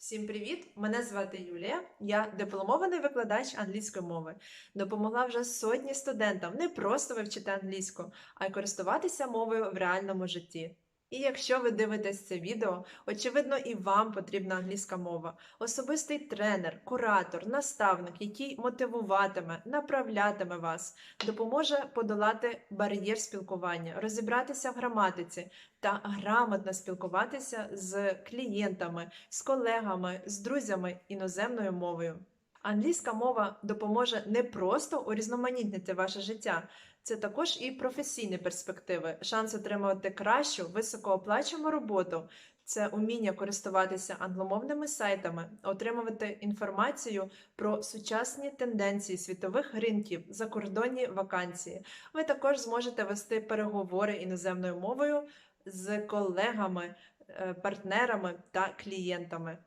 Всім привіт! Мене звати Юлія. Я дипломований викладач англійської мови. Допомогла вже сотні студентам не просто вивчити англійську, а й користуватися мовою в реальному житті. І якщо ви дивитесь це відео, очевидно, і вам потрібна англійська мова. Особистий тренер, куратор, наставник, який мотивуватиме, направлятиме вас, допоможе подолати бар'єр спілкування, розібратися в граматиці та грамотно спілкуватися з клієнтами, з колегами, з друзями іноземною мовою. Англійська мова допоможе не просто урізноманітнити ваше життя, це також і професійні перспективи, шанс отримувати кращу, високооплачувану роботу. Це уміння користуватися англомовними сайтами, отримувати інформацію про сучасні тенденції світових ринків, закордонні вакансії. Ви також зможете вести переговори іноземною мовою з колегами, е, партнерами та клієнтами.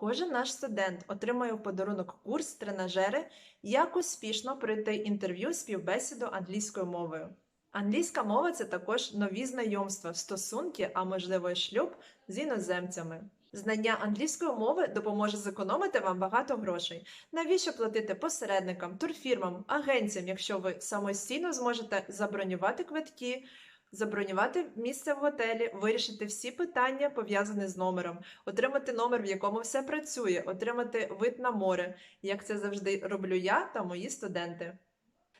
Кожен наш студент отримує в подарунок курс тренажери, як успішно пройти інтерв'ю співбесіду англійською мовою. Англійська мова це також нові знайомства, стосунки, а можливо, шлюб з іноземцями. Знання англійської мови допоможе зекономити вам багато грошей. Навіщо платити посередникам, турфірмам, агенціям, якщо ви самостійно зможете забронювати квитки, забронювати місце в готелі, вирішити всі питання, пов'язані з номером, отримати номер, в якому все працює, отримати вид на море, як це завжди роблю я та мої студенти.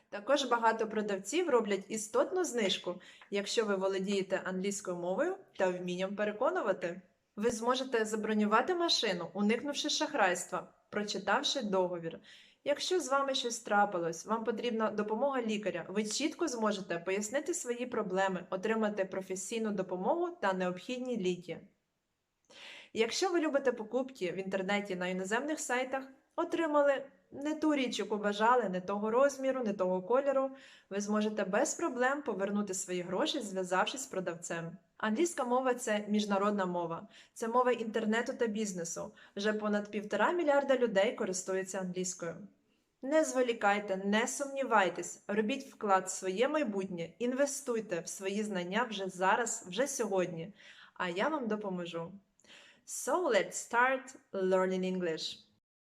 Також багато продавців роблять істотну знижку, якщо ви володієте англійською мовою та вмінням переконувати. Ви зможете забронювати машину, уникнувши шахрайства, прочитавши договір. Якщо з вами щось трапилось, вам потрібна допомога лікаря, ви чітко зможете пояснити свої проблеми, отримати професійну допомогу та необхідні ліки. Якщо ви любите покупки в інтернеті на іноземних сайтах, отримали не ту річ, яку бажали, не того розміру, не того кольору, ви зможете без проблем повернути свої гроші, зв'язавшись з продавцем. Англійська мова це міжнародна мова, це мова інтернету та бізнесу. Вже понад півтора мільярда людей користуються англійською. Не зволікайте, не сумнівайтесь, робіть вклад в своє майбутнє, інвестуйте в свої знання вже зараз, вже сьогодні. А я вам допоможу. So let's start learning English.